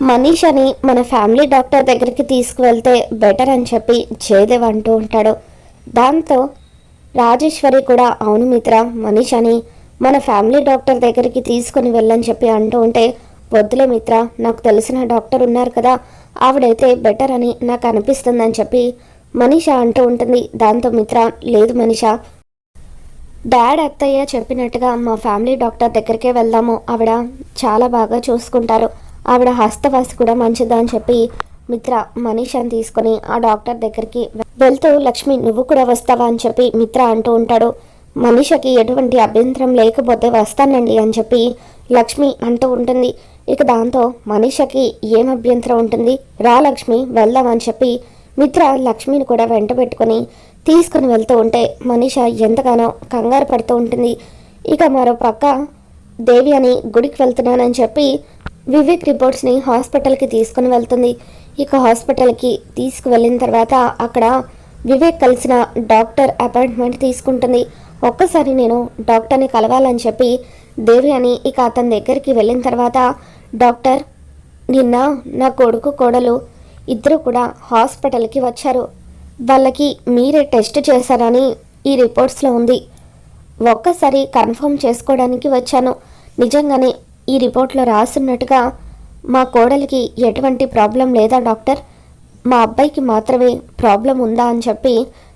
మనీషని మన family doctor దగ్గరికి తీసుకువెళ్తే better అని చెప్పి జయదేవ్ అంటూ ఉంటాడు. దాంతో రాజేశ్వరి కూడా అవును మిత్ర మనీషని మన ఫ్యామిలీ డాక్టర్ దగ్గరికి తీసుకుని వెళ్ళని చెప్పి అంటూ ఉంటే వద్దులే మిత్ర నాకు తెలిసిన డాక్టర్ ఉన్నారు కదా ఆవిడైతే బెటర్ అని నాకు అనిపిస్తుందని చెప్పి మనీష అంటూ ఉంటుంది. దాంతో మిత్ర లేదు మనీష డాడ్ అత్తయ్య చెప్పినట్టుగా మా ఫ్యామిలీ డాక్టర్ దగ్గరికే వెళ్దాము. ఆవిడ చాలా బాగా చూసుకుంటారు. ఆవిడ హస్తవాసి కూడా మంచిదా అని చెప్పి మిత్ర మనీషాని తీసుకొని ఆ డాక్టర్ దగ్గరికి వెళ్తూ లక్ష్మి నువ్వు కూడా వస్తావా? అని చెప్పి మిత్ర అంటూ ఉంటాడు. మనీషకి ఎటువంటి అభ్యంతరం లేకపోతే వస్తానండి అని చెప్పి లక్ష్మి అంటూ ఉంటుంది. ఇక దాంతో మనీషకి ఏం అభ్యంతరం ఉంటుంది? రా లక్ష్మి వెళ్దామని చెప్పి మిత్ర లక్ష్మిని కూడా వెంట పెట్టుకొని తీసుకుని వెళ్తూ ఉంటే మనీష ఎంతగానో కంగారు పడుతూ ఉంటుంది. ఇక మరో పక్క దేవి అని గుడికి వెళ్తున్నానని చెప్పి వివేక్ రిపోర్ట్స్ని హాస్పిటల్కి తీసుకుని వెళ్తుంది. ఇక హాస్పిటల్కి తీసుకువెళ్ళిన తర్వాత అక్కడ వివేక్ కలిసిన డాక్టర్ అపాయింట్మెంట్ తీసుకుంటుంది. ఒక్కసారి నేను డాక్టర్ని కలవాలని చెప్పి దేవి అని ఇక అతని దగ్గరికి వెళ్ళిన తర్వాత డాక్టర్ నిన్న నా కొడుకు కోడలు ఇద్దరు కూడా హాస్పిటల్కి వచ్చారు. వాళ్ళకి మీరే టెస్ట్ చేశారని ఈ రిపోర్ట్స్లో ఉంది. ఒక్కసారి కన్ఫర్మ్ చేసుకోవడానికి వచ్చాను. నిజంగానే ఈ రిపోర్ట్లో రాసున్నట్టుగా మా కోడలికి ఎటువంటి ప్రాబ్లం లేదా డాక్టర్? మా అబ్బాయికి మాత్రమే ప్రాబ్లం ఉందా అని చెప్పి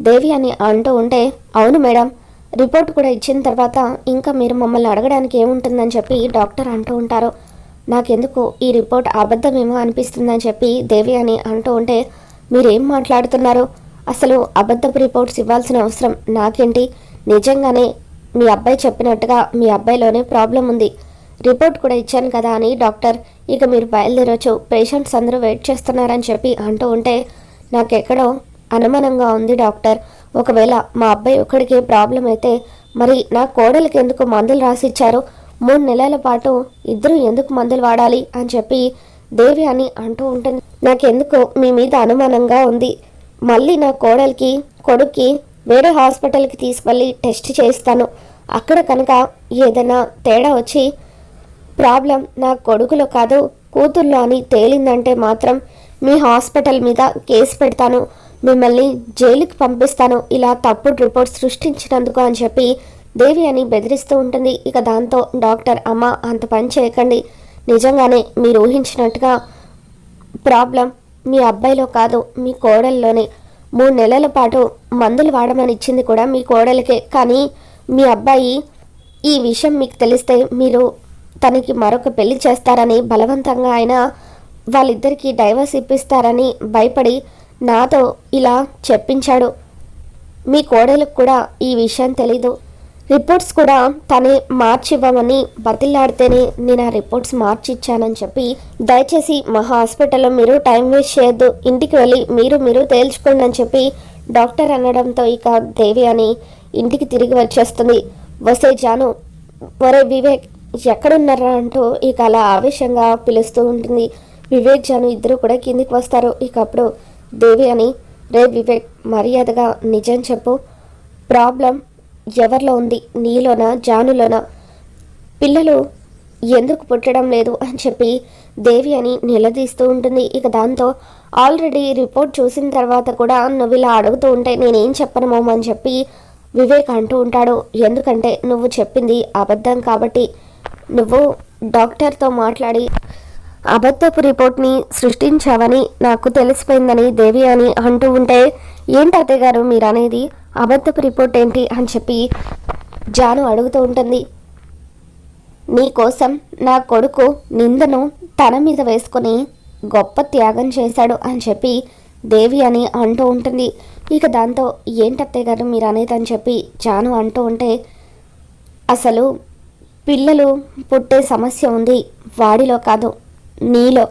దేవి అని అంటూ ఉంటే అవును మేడం. రిపోర్ట్ కూడా ఇచ్చిన తర్వాత ఇంకా మీరు మమ్మల్ని అడగడానికి ఏముంటుందని చెప్పి డాక్టర్ అంటూ ఉంటారు. నాకెందుకు ఈ రిపోర్ట్ అబద్ధమేమో అనిపిస్తుందని చెప్పి దేవి అని అంటూ ఉంటే మీరేం మాట్లాడుతున్నారు? అసలు అబద్ధపు రిపోర్ట్స్ ఇవ్వాల్సిన అవసరం నాకేంటి? నిజంగానే మీ అబ్బాయి చెప్పినట్టుగా మీ అబ్బాయిలోనే ప్రాబ్లం ఉంది. రిపోర్ట్ కూడా ఇచ్చాను కదా అని డాక్టర్ ఇక మీరు బయలుదేరొచ్చు. పేషెంట్స్ అందరూ వెయిట్ చేస్తున్నారని చెప్పి అంటూ ఉంటే నాకెక్కడో అనుమానంగా ఉంది డాక్టర్. ఒకవేళ మా అబ్బాయి ఒక్కడికే ప్రాబ్లం అయితే మరి నా కోడలికి ఎందుకు మందులు రాసిచ్చారు? మూడు నెలల పాటు ఇద్దరు ఎందుకు మందులు వాడాలి అని చెప్పి దేవి అని అంటూ ఉంటుంది. నాకెందుకు మీ మీద అనుమానంగా ఉంది. మళ్ళీ నా కోడలికి కొడుక్కి వేరే హాస్పిటల్కి తీసుకెళ్ళి టెస్ట్ చేస్తాను అక్కడ కనుక ఏదైనా తేడా వచ్చి ప్రాబ్లం నా కొడుకులో కాదు కూతుర్లో అని తేలిందంటే మాత్రం మీ హాస్పిటల్ మీద కేసు పెడతాను. మిమ్మల్ని జైలుకి పంపిస్తాను. ఇలా తప్పుడు రిపోర్ట్ సృష్టించినందుకు అని చెప్పి దేవి అని బెదిరిస్తూ ఉంటుంది. ఇక దాంతో డాక్టర్ అమ్మ అంత పని చేయకండి. నిజంగానే మీరు ఊహించినట్టుగా ప్రాబ్లం మీ అబ్బాయిలో కాదు మీ కోడల్లోనే. మూడు నెలల పాటు మందులు వాడమని ఇచ్చింది కూడా మీ కోడలికే. కానీ మీ అబ్బాయి ఈ విషయం మీకు తెలిస్తే మీరు తనకి మరొక పెళ్ళి చేస్తారని బలవంతంగా ఆయన వాళ్ళిద్దరికీ డైవర్స్ ఇప్పిస్తారని భయపడి నాతో ఇలా చెప్పించాడు. మీ కోడలకు కూడా ఈ విషయం తెలీదు. రిపోర్ట్స్ కూడా తనే మార్చివ్వమని బతిల్లాడితేనే నేను ఆ రిపోర్ట్స్ మార్చి ఇచ్చానని చెప్పి దయచేసి మా హాస్పిటల్లో మీరు టైం వేస్ట్ చేయొద్దు. ఇంటికి వెళ్ళి మీరు మీరు తేల్చుకోండి అని చెప్పి డాక్టర్ అనడంతో ఇక దేవి అని ఇంటికి తిరిగి వచ్చేస్తుంది. వసే జాను ఒరే వివేక్ ఎక్కడున్నారా అంటూ ఇక అలా ఆవేశంగా పిలుస్తూ ఉంటుంది. వివేక్ జాను ఇద్దరు కూడా కిందికి వస్తారు. ఇక అప్పుడు దేవి అని రే వివేక్ మర్యాదగా నిజం చెప్పు. ప్రాబ్లం ఎవరిలో ఉంది? నీలోనా? జానులోనా? పిల్లలు ఎందుకు పుట్టడం లేదు? అని చెప్పి దేవి అని నిలదీస్తూ ఉంటుంది. ఇక దాంతో ఆల్రెడీ రిపోర్ట్ చూసిన తర్వాత కూడా నువ్వు ఇలా అడుగుతూ ఉంటే నేనేం చెప్పను మామ అని చెప్పి వివేక్ అంటూ ఉంటాడు. ఎందుకంటే నువ్వు చెప్పింది అబద్ధం కాబట్టి నువ్వు డాక్టర్తో మాట్లాడి అబద్ధపు రిపోర్ట్ని సృష్టించావని నాకు తెలిసిపోయిందని దేవి అని అంటూ ఉంటే ఏంటి అత్తయ్య గారు మీరు అనేది అబద్ధపు రిపోర్ట్ ఏంటి అని చెప్పి జాను అడుగుతూ ఉంటుంది. నీకోసం నా కొడుకు నిందను తన మీద వేసుకొని గొప్ప త్యాగం చేశాడు అని చెప్పి దేవి అని అంటూ ఉంటుంది. ఇక దాంతో ఏంటత్తయ్య గారు మీరు అనేది అని చెప్పి జాను అంటూ ఉంటే అసలు పిల్లలు పుట్టే సమస్య ఉంది వాడిలో కాదు నీలో.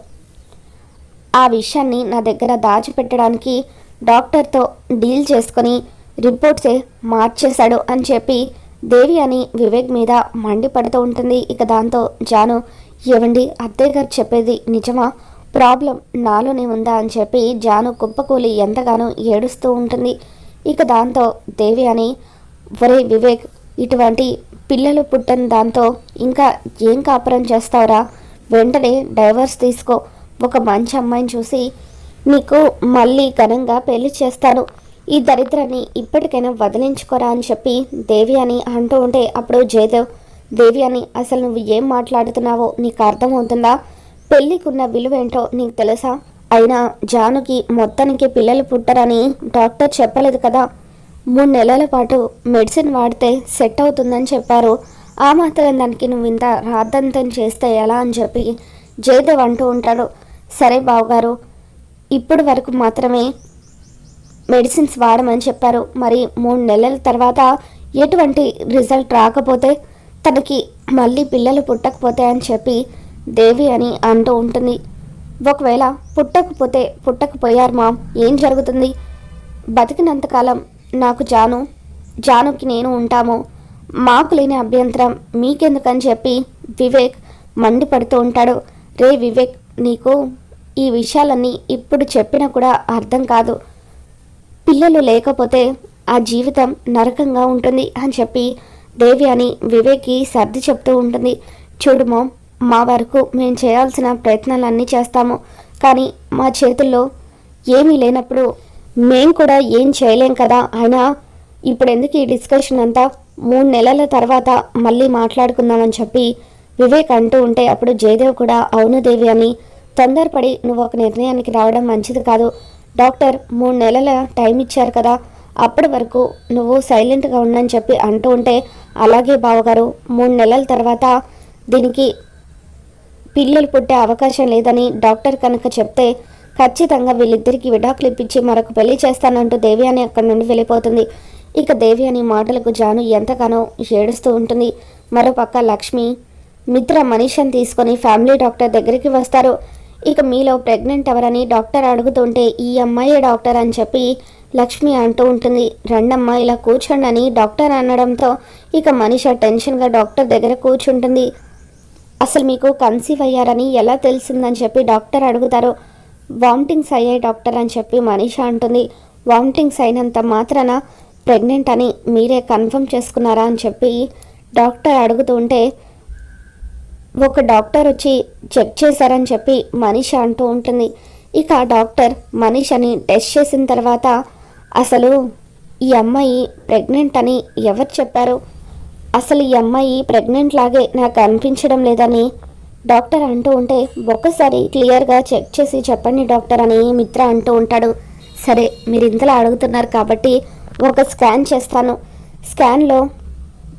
ఆ విషయాన్ని నా దగ్గర దాచిపెట్టడానికి డాక్టర్తో డీల్ చేసుకొని రిపోర్ట్సే మార్చేశాడు అని చెప్పి దేవి అని వివేక్ మీద మండిపడుతూ ఉంటుంది. ఇక దాంతో జాను ఏవండి అత్తయ్య గారు చెప్పేది నిజమా? ప్రాబ్లం నాలోనే ఉందా? అని చెప్పి జాను కుప్పకూలి ఎంతగానో ఏడుస్తూ ఉంటుంది. ఇక దాంతో దేవి అని ఒరే వివేక్ ఇటువంటి పిల్లలు పుట్టని దాంతో ఇంకా ఏం కాపురం చేస్తావురా? వెంటనే డైవర్స్ తీసుకో. ఒక మంచి అమ్మాయిని చూసి నీకు మళ్ళీ ఘనంగా పెళ్ళి చేస్తాను. ఈ దరిద్రాన్ని ఇప్పటికైనా వదిలించుకోరా అని చెప్పి దేవి అని అంటూ ఉంటే అప్పుడు జయదేవ్ దేవి అని అసలు నువ్వు ఏం మాట్లాడుతున్నావో నీకు అర్థమవుతుందా? పెళ్ళికున్న విలువ ఏంటో నీకు తెలుసా? అయినా జానుకి మొత్తానికి పిల్లలు పుట్టరని డాక్టర్ చెప్పలేదు కదా? మూడు నెలల పాటు మెడిసిన్ వాడితే సెట్ అవుతుందని చెప్పారు. ఆ మాత్రం దానికి నువ్వు ఇంత రాద్దంతం చేస్తే ఎలా అని చెప్పి జయదేవ్ అంటూ ఉంటాడు. సరే బావగారు ఇప్పుడు వరకు మాత్రమే మెడిసిన్స్ వాడమని చెప్పారు. మరి మూడు నెలల తర్వాత ఎటువంటి రిజల్ట్ రాకపోతే తనకి మళ్ళీ పిల్లలు పుట్టకపోతే అని చెప్పి దేవి అని అంటూ ఉంటుంది. ఒకవేళ పుట్టకపోతే పుట్టకపోయారు మా ఏం జరుగుతుంది? బతికినంతకాలం నాకు జాను జానుకి నేను ఉంటాము. మాకు లేని అభ్యంతరం మీకెందుకని చెప్పి వివేక్ మండిపడుతూ ఉంటాడు. రే వివేక్ నీకు ఈ విషయాలన్నీ ఇప్పుడు చెప్పినా కూడా అర్థం కాదు. పిల్లలు లేకపోతే ఆ జీవితం నరకంగా ఉంటుంది అని చెప్పి దేవి అని వివేక్కి సర్ది చెప్తూ ఉంటుంది. చూడుమో మా వరకు మేము చేయాల్సిన ప్రయత్నాలన్నీ చేస్తాము. కానీ మా చేతుల్లో ఏమీ లేనప్పుడు మేం కూడా ఏం చేయలేం కదా. అయినా ఇప్పుడు ఎందుకు ఈ డిస్కషన్ అంతా? మూడు నెలల తర్వాత మళ్ళీ మాట్లాడుకుందామని చెప్పి వివేక్ అంటూ ఉంటే అప్పుడు జయదేవ్ కూడా అవును దేవి అని తొందరపడి నువ్వు ఒక నిర్ణయానికి రావడం మంచిది కాదు. డాక్టర్ మూడు నెలల టైం ఇచ్చారు కదా. అప్పటి వరకు నువ్వు సైలెంట్గా ఉండని చెప్పి అంటూ ఉంటే అలాగే బావగారు మూడు నెలల తర్వాత దీనికి పిల్లలు పుట్టే అవకాశం లేదని డాక్టర్ కనుక చెప్తే ఖచ్చితంగా వీళ్ళిద్దరికి విడాకులు ఇప్పించి మరొక పెళ్ళి చేస్తానంటూ దేవి అని అక్కడి నుండి వెళ్ళిపోతుంది. ఇక దేవి అని మాటలకు జాను ఎంతగానో ఏడుస్తూ ఉంటుంది. మరోపక్క లక్ష్మి మిత్ర మనీషని తీసుకొని ఫ్యామిలీ డాక్టర్ దగ్గరికి వస్తారు. ఇక మీలో ప్రెగ్నెంట్ ఎవరని డాక్టర్ అడుగుతుంటే ఈ అమ్మాయి డాక్టర్ అని చెప్పి లక్ష్మి అంటూ ఉంటుంది. రెండమ్మా ఇలా కూర్చోండి అని డాక్టర్ అనడంతో ఇక మనిష టెన్షన్గా డాక్టర్ దగ్గర కూర్చుంటుంది. అసలు మీకు కన్సీవ్ అయ్యారని ఎలా తెలిసిందని చెప్పి డాక్టర్ అడుగుతారు. వామిటింగ్స్ అయ్యాయి డాక్టర్ అని చెప్పి మనీష అంటుంది. వామిటింగ్స్ అయినంత మాత్రాన ప్రెగ్నెంట్ అని మీరే కన్ఫర్మ్ చేసుకున్నారా అని చెప్పి డాక్టర్ అడుగుతుంటే ఒక డాక్టర్ వచ్చి చెక్ చేశారని చెప్పి మనీష అంటూ ఉంటుంది. ఇక డాక్టర్ మనీషని టెస్ట్ చేసిన తర్వాత అసలు ఈ అమ్మాయి ప్రెగ్నెంట్ అని ఎవరు చెప్పారు? అసలు ఈ అమ్మాయి ప్రెగ్నెంట్ లాగే నాకు అనిపించడం లేదని డాక్టర్ అంటూ ఉంటే ఒక్కసారి క్లియర్గా చెక్ చేసి చెప్పండి డాక్టర్ అని మిత్ర అంటూ ఉంటాడు. సరే మీరు ఇంతలా అడుగుతున్నారు కాబట్టి ఒక స్కాన్ చేస్తాను. స్కాన్లో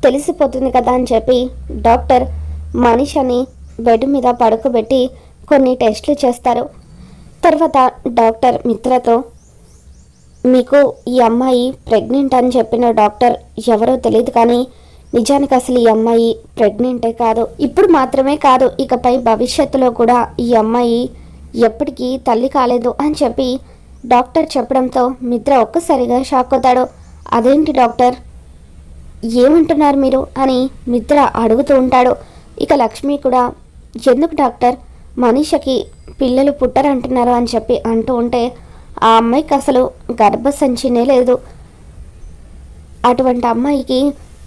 తెలిసిపోతుంది కదా అని చెప్పి డాక్టర్ మనిషిని బెడ్ మీద పడుకోబెట్టి కొన్ని టెస్టులు చేస్తారు. తర్వాత డాక్టర్ మిత్రతో మీకు ఈ అమ్మాయి ప్రెగ్నెంట్ అని చెప్పిన డాక్టర్ ఎవరో తెలియదు కానీ నిజానికి అసలు ఈ అమ్మాయి ప్రెగ్నెంటే కాదు ఇప్పుడు మాత్రమే కాదు ఇకపై భవిష్యత్తులో కూడా ఈ అమ్మాయి ఎప్పటికీ తల్లి కాలేదు అని చెప్పి డాక్టర్ చెప్పడంతో మిత్ర ఒక్కసారిగా షాక్ అవుతాడు. అదేంటి డాక్టర్? ఏమంటున్నారు మీరు? అని మిత్ర అడుగుతూ ఉంటాడు. ఇక లక్ష్మి కూడా ఎందుకు డాక్టర్? మనిషికి పిల్లలు పుట్టరంటున్నారు అని చెప్పి అంటూ ఉంటే ఆ అమ్మాయికి అసలు గర్భసంచినే లేదు. అటువంటి అమ్మాయికి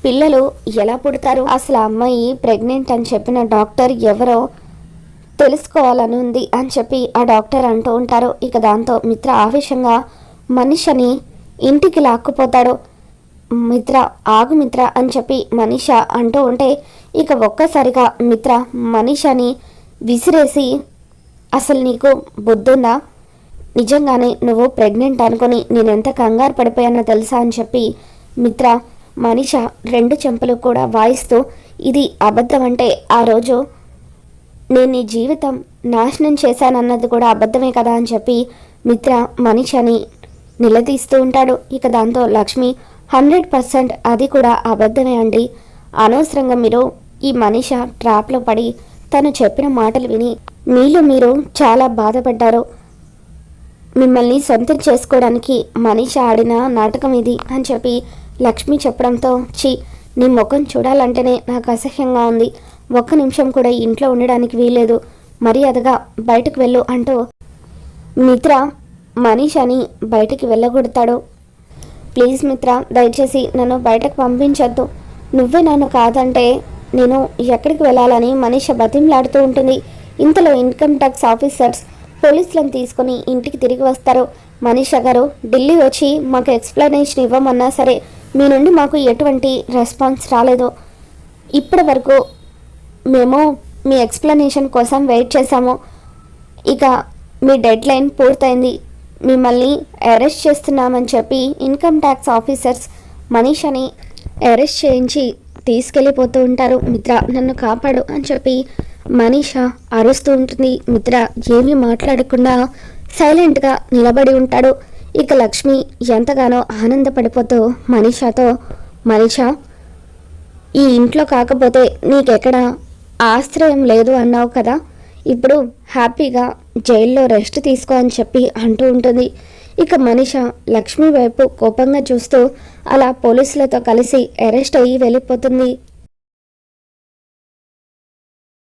పిల్లలు ఎలా పుడతారు? అసలు అమ్మాయి ప్రెగ్నెంట్ అని చెప్పిన డాక్టర్ ఎవరో తెలుసుకోవాలని ఉంది అని చెప్పి ఆ డాక్టర్ అంటూ ఉంటారు. ఇక దాంతో మిత్ర ఆవేశంగా మనిషిని ఇంటికి లాక్కుపోతాడు. మిత్ర ఆగు మిత్ర అని చెప్పి మనీష అంటూ ఉంటే ఇక ఒక్కసారిగా మిత్ర మనీషని విసిరేసి అసలు నీకు బుద్ధుందా? నిజంగానే నువ్వు ప్రెగ్నెంట్ అనుకుని నేనెంత కంగారు పడిపోయానో తెలుసా? అని చెప్పి మిత్ర మనిష రెండు చెంపలు కూడా వాయిస్తూ ఇది అబద్ధం అంటే ఆ రోజు నేను నీ జీవితం నాశనం చేశానన్నది కూడా అబద్ధమే కదా అని చెప్పి మిత్ర మనిషని నిలదీస్తూ ఉంటాడు. ఇక దాంతో లక్ష్మి హండ్రెడ్ పర్సెంట్ అది కూడా అబద్ధమే అండి. అనవసరంగా మీరు ఈ మనిష ట్రాప్లో పడి తను చెప్పిన మాటలు విని మీలో మీరు చాలా బాధపడ్డారు. మిమ్మల్ని సొంతం చేసుకోవడానికి మనిషి ఆడిన నాటకం ఇది అని చెప్పి లక్ష్మి చెప్పడంతో ఛీ నీ ముఖం చూడాలంటేనే నాకు అసహ్యంగా ఉంది. ఒక్క నిమిషం కూడా ఇంట్లో ఉండడానికి వీలేదు మర్యాదగా బయటకు వెళ్ళు అంటూ మిత్ర మనీష్ అని బయటికి వెళ్ళగొడతాడు. ప్లీజ్ మిత్ర దయచేసి నన్ను బయటకు పంపించొద్దు. నువ్వే నన్ను కాదంటే నేను ఎక్కడికి వెళ్ళాలని మనీష బతిమలాడుతూ ఉంటుంది. ఇంతలో ఇన్కమ్ ట్యాక్స్ ఆఫీసర్స్ పోలీసులను తీసుకొని ఇంటికి తిరిగి వస్తారు. మనీష గారు ఢిల్లీ వచ్చి మాకు ఎక్స్ప్లెనేషన్ ఇవ్వమన్నా సరే మీ నుండి మాకు ఎటువంటి రెస్పాన్స్ రాలేదు. ఇప్పటి వరకు మేము మీ ఎక్స్ప్లెనేషన్ కోసం వెయిట్ చేశాము. ఇక మీ డెడ్ లైన్ పూర్తయింది. మిమ్మల్ని అరెస్ట్ చేస్తున్నామని చెప్పి ఇన్కమ్ ట్యాక్స్ ఆఫీసర్స్ మనీషని అరెస్ట్ చేయించి తీసుకెళ్ళిపోతూ ఉంటారు. మిత్ర నన్ను కాపాడు అని చెప్పి మనీష అరుస్తూ ఉంటుంది. మిత్ర ఏమీ మాట్లాడకుండా సైలెంట్గా నిలబడి ఉంటాడు. ఇక లక్ష్మి ఎంతగానో ఆనందపడిపోతూ మనీషాతో మనీషా ఈ ఇంట్లో కాకపోతే నీకెక్కడ ఆశ్రయం లేదు అన్నావు కదా? ఇప్పుడు హ్యాపీగా జైల్లో రెస్ట్ తీసుకో అని చెప్పి అంటూ ఉంటుంది. ఇక మనిష లక్ష్మి వైపు కోపంగా చూస్తూ అలా పోలీసులతో కలిసి అరెస్ట్ అయ్యి వెళ్ళిపోతుంది.